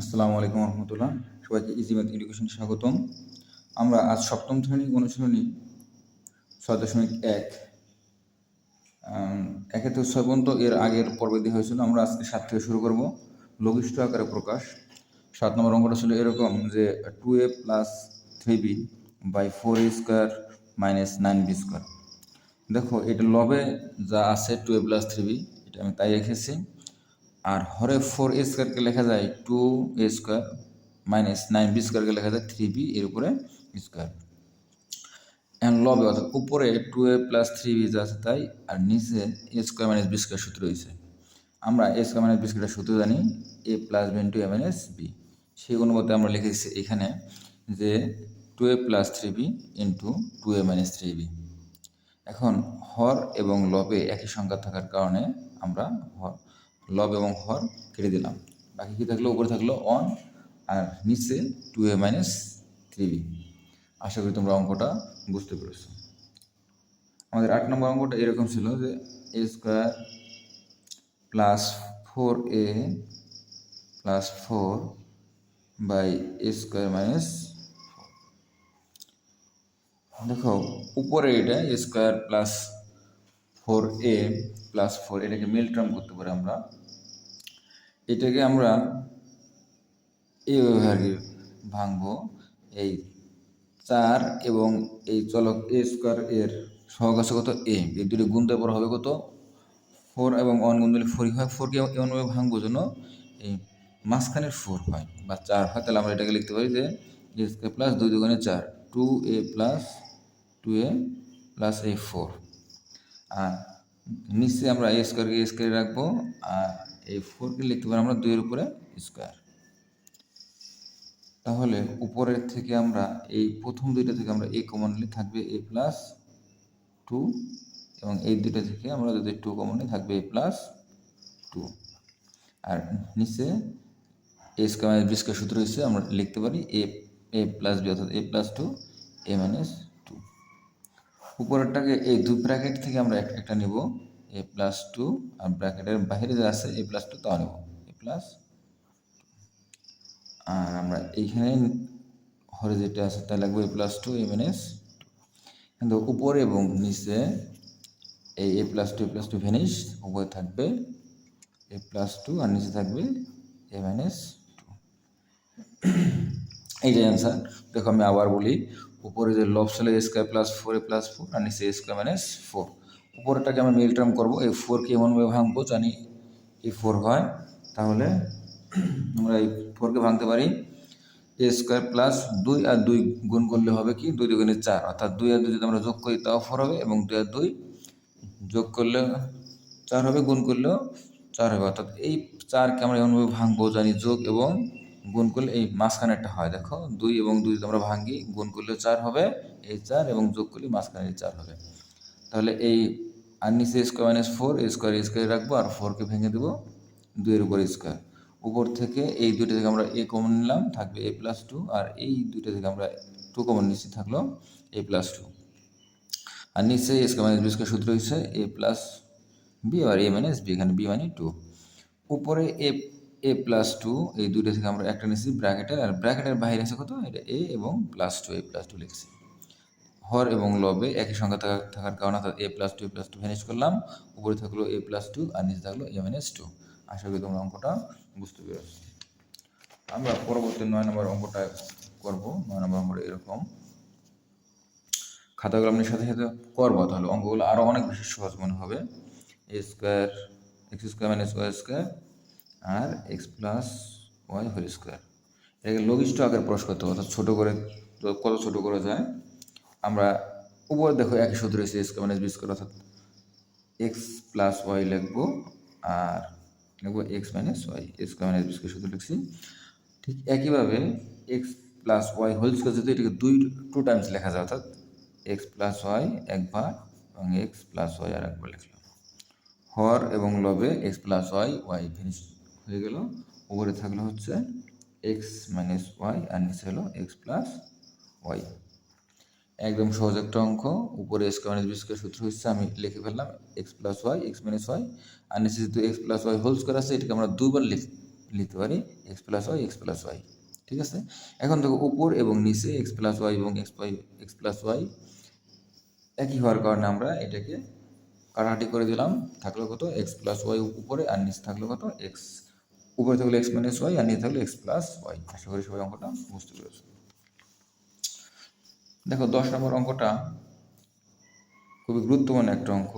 আসসালামু আলাইকুম রহমতুল্লাহ। সবাইকে ইজি ম্যাথ এডুকেশন স্বাগতম। আমরা আজ সপ্তম শ্রেণি অনুশীলনী, ছয় দশমিক এক। একে থেকে ছয় পর্যন্ত এর আগের পর্বে দেওয়া হয়েছিল, আমরা আজকে সাত থেকে শুরু করব। লঘিষ্ঠ আকারে প্রকাশ। সাত নম্বর অঙ্কটা ছিল এরকম যে two a plus three b by four a square minus nine b square দেখো, এটা লবে যা আছে two a plus three b এটা আমি তাই রেখেছি। আর হরে ফোর এ স্কোয়ারকে লেখা যায় two a square minus nine b স্কোয়ারকে লেখা যায় থ্রি বি এর উপরে স্কোয়ার। এখন লবে অর্থাৎ উপরে two a plus three b যা আছে তাই, আর নিচে a square minus b square সূত্র রয়েছে। আমরা a square minus b square সূত্র জানি, a plus b into a minus b. সেই অনুপাতে আমরা লিখেছি এখানে যে two a plus three b into two a minus three b. এখন হর এবং লবে একই সংখ্যা থাকার কারণে আমরা হর লব এবং হর কেটে দিলাম। বাকি কী থাকল? উপরে থাকল অন আর নিচে two a minus three b আশা করি তোমরা অঙ্কটা বুঝতে পেরেছ। আমাদের আট নম্বর অঙ্কটা এরকম ছিল যে a square plus four a plus four by a square minus দেখো, উপরে এটা a square plus four a plus four এটাকে মিল টার্ম করতে পারি আমরা। এটাকে আমরা এইভাবে আর কি ভাঙবো। এই চার এবং এই চলক এ স্কোয়ার এর সহগ আছে কত? এ। এই দুটি গুণ দেওয়ার পর হবে কত? ফোর এবং অন গুণ দিলে ফোরই হয়। ফোরকে এমনভাবে ভাঙবো যেন এই মাঝখানের ফোর হয় বা চার হয়। তাহলে আমরা এটাকে লিখতে পারি যে এ স্কোয়ার প্লাস দুই দুগুণে চার। Two a plus two a plus a four. আর নিচে আমরা এ স্কোয়ারকে এ স্কোয়ারে রাখব। আর এই ফোরকে লিখতে পারি আমরা দুইয়ের উপরে স্কোয়ার তাহলে উপরের থেকে আমরা এই প্রথম দুইটা থেকে আমরা এ কমনলি থাকবে এ প্লাস টু এবং এই দুইটা থেকে আমরা যদি টু কমনলি থাকবে এ প্লাস টু আর নিচে এ স্কোয়ার বি স্কোয়ার সূত্র হচ্ছে আমরা লিখতে পারি এ এ প্লাস বি অর্থাৎ a plus two a minus two উপরেরটাকে এই দুই ব্র্যাকেট থেকে আমরা একটা নিব। এ প্লাস টু আর ব্র্যাকেটের বাইরে যা আছে এ প্লাস টু তাও নেব। এ প্লাস আর আমরা এইখানে হরে যেটা আছে তাই লাগবে a plus two a minus কিন্তু উপরে এবং নিচে এই a plus two a plus two vanish উপরে থাকবে এ প্লাস টু আর নিচে থাকবে এ মাইনাস টু এইটাই অ্যান্সার দেখো আমি আবার বলি, উপরে যে লব a square plus four a plus four আর নিচে স্কোয়ার মাইনাস ফোর উপরেরটাকে আমরা মিল টার্ম করব। এই ফোরকে এমনভাবে ভাঙবো জানি এই ফোর হয়। তাহলে আমরা এই ফোরকে ভাঙতে পারি। এ স্কোয়ার প্লাস দুই আর দুই গুণ করলে হবে কি? দুই দুগুণে চার। অর্থাৎ দুই আর দুই যদি আমরা যোগ করি, তাও ফোর হবে এবং দুই আর দুই যোগ করলে চার হবে, গুণ করলেও চার হবে। অর্থাৎ এই চারকে আমরা এমনভাবে ভাঙবো জানি যোগ এবং গুণ করলে এই মাঝখানেরটা হয়। দেখো, দুই এবং দুই যদি আমরা ভাঙি, গুণ করলে চার হবে, এই চার এবং যোগ করলে মাঝখানে চার হবে। তাহলে এই আর নিচে square minus four square square রাখব আর ফোরকে ভেঙে দেবো দুইয়ের উপর স্কোয়ার উপর থেকে এই দুইটা থেকে আমরা এ কমন নিলাম থাকবে এ প্লাস টু আর এই দুইটা থেকে আমরা টু কমন নিচ্ছি, থাকল এ প্লাস টু আর নিচে স্কোয়ার মাইনাস বি স্কোয়ার সূত্র হচ্ছে এ প্লাস বি আর এ মাইনাস বি এখানে বি মানে টু উপরে এ এ প্লাস টু এই দুইটা থেকে আমরা একটা নিচ্ছি ব্র্যাকেটের আর ব্র্যাকেটের বাইরে আছে কত? এটা এ এবং plus two a plus two লিখছি। হর এবং লবে একই সংখ্যা থাকা- থাকার কারণে অর্থাৎ a plus two plus two finish করলাম। উপরে থাকল এ প্লাস টু আর নিচে থাকল এ মাইনাস টু আশা করি তোমরা অঙ্কটা বুঝতে পেরেছ। আমরা পরবর্তী নয় নম্বর অঙ্কটা করব। নয় নম্বর অঙ্কটা এরকম। খাতাগুলো আপনি সাথে সাথে করব। তাহলে অঙ্কগুলো আরও অনেক বেশি সহজ মনে হবে। A square x square minus y square R x plus y whole square এটাকে লঘিষ্ঠ আকারে প্রকাশ করতে হবে। অর্থাৎ ছোটো করে, কত ছোটো করা যায়? আমরা উপরে দেখো একই সূত্র রয়েছে a square minus b square অর্থাৎ এক্স প্লাস ওয়াই লিখব আর লিখব x minus y square minus b square সূত্র লিখছি। ঠিক একইভাবে x plus y whole square যদি এটাকে দুই টু টাইমস লেখা যায়, অর্থাৎ এক্স প্লাস ওয়াই একবার এবং এক্স প্লাস ওয়াই আর একবার লিখলাম। হর এবং লবে x plus y y finish হয়ে গেল। উপরে থাকল হচ্ছে এক্স মাইনাস ওয়াই আর নিচে হলো এক্স প্লাস ওয়াই একদম সহজ একটা অঙ্ক। উপরে স্কোয়ার মাইনাস বি স্কোয়ার সূত্র হচ্ছে আমি লিখে ফেললাম x plus y x minus y আর নিচে যেহেতু x plus y whole square আছে, এটাকে আমরা দুবার লিখ, লিখতে পারি x plus y x plus y ঠিক আছে? এখন দেখো উপর এবং নিচে এক্স প্লাস ওয়াই এবং x y x plus y একই হওয়ার কারণে আমরা এটাকে কাটাকাটি করে দিলাম। থাকল কত? এক্স প্লাস ওয়াই উপরে আর নিচে থাকল কত? এক্স উপরে থাকল এক্স মাইনাস ওয়াই আর নিচে থাকল এক্স প্লাস ওয়াই আশা করি সবাই অঙ্কটা বুঝতে পেরেছ। দেখো দশ নম্বর অঙ্কটা খুবই গুরুত্বপূর্ণ একটা অঙ্ক।